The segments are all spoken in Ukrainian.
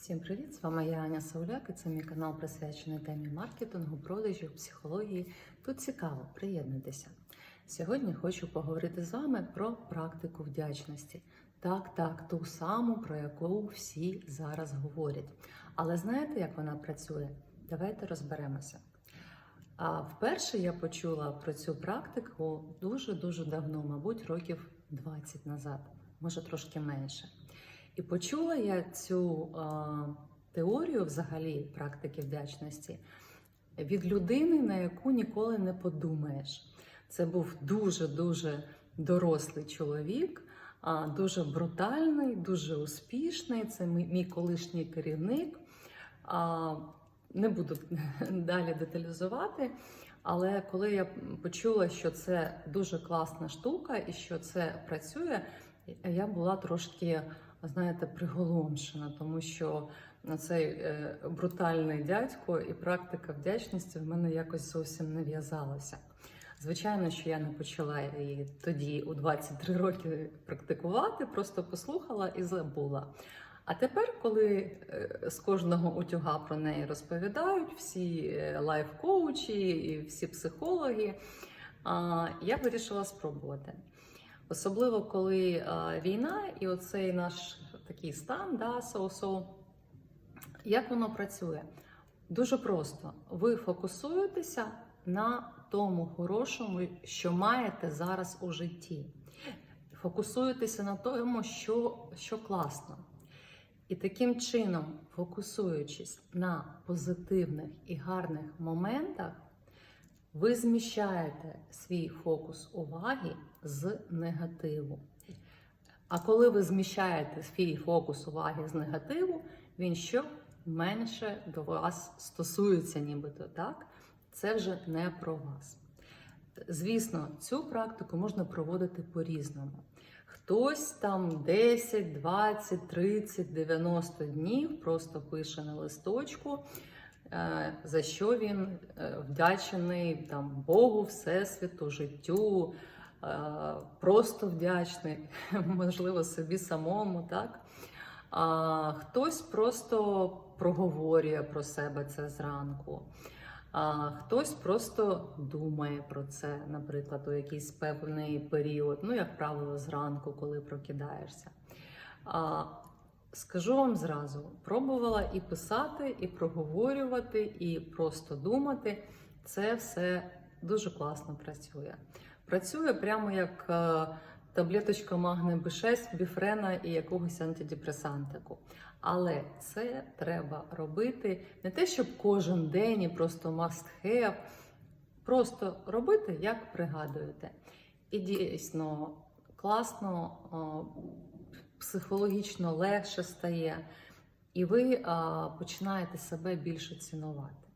Всім привіт! З вами я Аня Сауляк і це мій канал присвячений темі маркетингу, продажів, психології. Тут цікаво, приєднуйтеся. Сьогодні хочу поговорити з вами про практику вдячності. Так, так, ту саму, про яку всі зараз говорять. Але знаєте, як вона працює? Давайте розберемося. А вперше я почула про цю практику дуже-дуже давно, мабуть, років 20 назад, може трошки менше. І почула я цю е, теорію взагалі практики вдячності від людини, на яку ніколи не подумаєш. Це був дуже-дуже дорослий чоловік, а, дуже брутальний, дуже успішний. Це мій, колишній керівник. А, не буду далі деталізувати. Але коли я почула, що це дуже класна штука і що це працює, я була трошки, знаєте, приголомшена, тому що цей е, брутальний дядько і практика вдячності в мене якось зовсім не в'язалася. Звичайно, що я не почала її тоді, у 23 роки, практикувати, просто послухала і забула. А тепер, коли е, з кожного утюга про неї розповідають всі е, лайф-коучі і всі психологи, я вирішила спробувати. Особливо коли а, війна і оцей наш такий стан, да, соу-соу. Як воно працює? Дуже просто. Ви фокусуєтеся на тому хорошому, що маєте зараз у житті. Фокусуєтеся на тому, що, що класно. І таким чином, фокусуючись на позитивних і гарних моментах, ви зміщаєте свій фокус уваги з негативу. А коли ви зміщаєте свій фокус уваги з негативу, він що менше до вас стосується, нібито так? Це вже не про вас. Звісно, цю практику можна проводити по-різному. Хтось там 10, 20, 30, 90 днів просто пише на листочку, за що він е, вдячний там, Богу, Всесвіту, життю, е, просто вдячний, можливо, собі самому. так? А хтось просто проговорює про себе це зранку. А хтось просто думає про це, наприклад, у якийсь певний період, ну, як правило, зранку, коли прокидаєшся. А, Скажу вам зразу: пробувала і писати, і проговорювати, і просто думати. Це все дуже класно працює. Працює прямо як е, таблеточка магне Б6, біфрена і якогось антидепресантику. Але це треба робити не те, щоб кожен день і просто must have, просто робити, як пригадуєте. І дійсно класно, психологічно легше стає, і ви починаєте себе більше цінувати.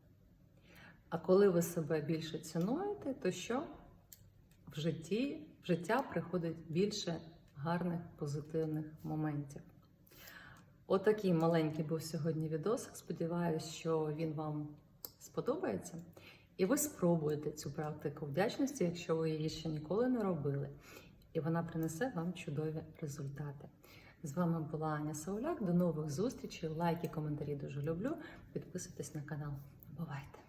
А коли ви себе більше цінуєте, то що в житті, в життя приходить більше гарних позитивних моментів. Отакий маленький був сьогодні відосик. Сподіваюсь, що він вам сподобається. І ви спробуєте цю практику вдячності, якщо ви її ще ніколи не робили. І вона принесе вам чудові результати. З вами була Аня Сауляк. До нових зустрічей. Лайки, коментарі дуже люблю. Підписуйтесь на канал. Бувайте!